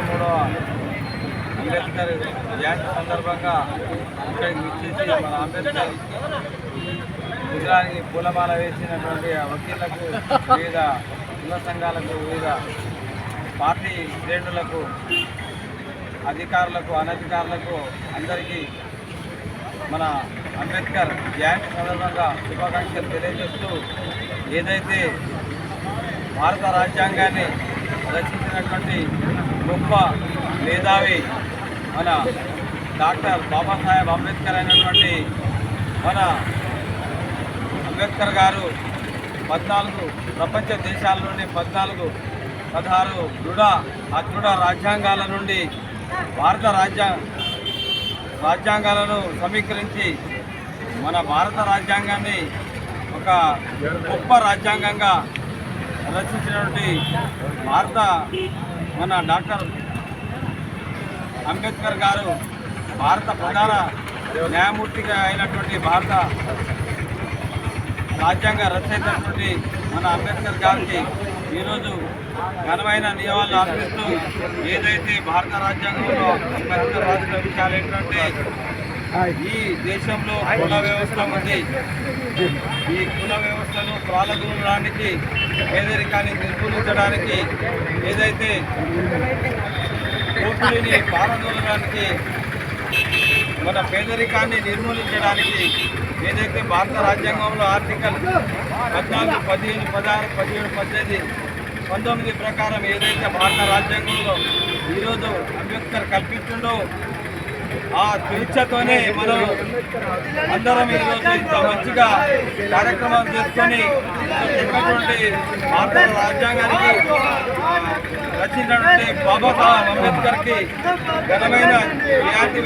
డెబ్బై మూడవ అంబేద్కర్ జయంతి సందర్భంగా ఇక్కడికి విచ్చేసి మన అంబేద్కర్ విగ్రహానికి పూలమాల వేసినటువంటి వకీళ్ళకు వివిధ యువ సంఘాలకు వివిధ పార్టీ శ్రేణులకు అధికారులకు అనధికారులకు అందరికీ మన అంబేద్కర్ జయంతి సందర్భంగా శుభాకాంక్షలు తెలియజేస్తూ ఏదైతే భారత రాజ్యాంగాన్ని రచించినటువంటి గొప్ప మేధావి మన డాక్టర్ బాబాసాహెబ్ అంబేద్కర్ అయినటువంటి మన అంబేద్కర్ గారు పద్నాలుగు ప్రపంచ దేశాల నుండి పద్నాలుగు పదహారు దృఢ అదృఢ రాజ్యాంగాల నుండి భారత రాజ్యా రాజ్యాంగాలను సమీకరించి మన భారత రాజ్యాంగాన్ని ఒక గొప్ప రాజ్యాంగంగా రచించినటువంటి భారత మన డాక్టర్ అంబేద్కర్ గారు భారత ప్రధాన న్యాయమూర్తిగా అయినటువంటి భారత రాజ్యాంగ రచయితటువంటి మన అంబేద్కర్ గారికి ఈరోజు ఘనమైన నియమాలు అర్పిస్తూ ఏదైతే భారత రాజ్యాంగంలో అంబేద్కర్ రాసిన విషయాలు ఏంటంటే ఈ దేశంలో కుల వ్యవస్థ ఉంది ఈ కుల వ్యవస్థను ప్రాలదూరడానికి పేదరికాన్ని నిర్మూలించడానికి ఏదైతే కోర్టుని పారదోలడానికి మన పేదరికాన్ని నిర్మూలించడానికి ఏదైతే భారత రాజ్యాంగంలో ఆర్టికల్ పద్నాలుగు పదిహేను పదహారు పదిహేడు పద్దెనిమిది పంతొమ్మిది ప్రకారం ఏదైతే భారత రాజ్యాంగంలో ఈరోజు అంబేద్కర్ కల్పించిండో ఆ స్వేచ్ఛతోనే మనం అందరం ఈరోజు ఇంత మంచిగా కార్యక్రమం చేసుకొని చెప్పినటువంటి భారత రాజ్యాంగానికి రచించినటువంటి బాబాసాహెబ్ అంబేద్కర్కి ఘనమైన జయంతి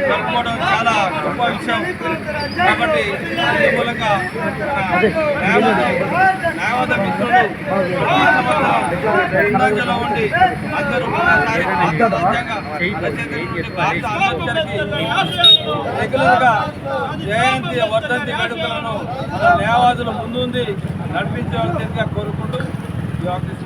జరుపుకోవడం చాలా గొప్ప విషయం. కాబట్టి ఈ మూలంగా న్యాయవాద మిత్రులు ముందంజలో ఉండి అందరూ రెగ్యులర్గా జయంతి వర్ధంతి వేడుకలను మన ముందుంది నడిపించవలసిందిగా కోరుకుంటూ ఈ ఆఫీస్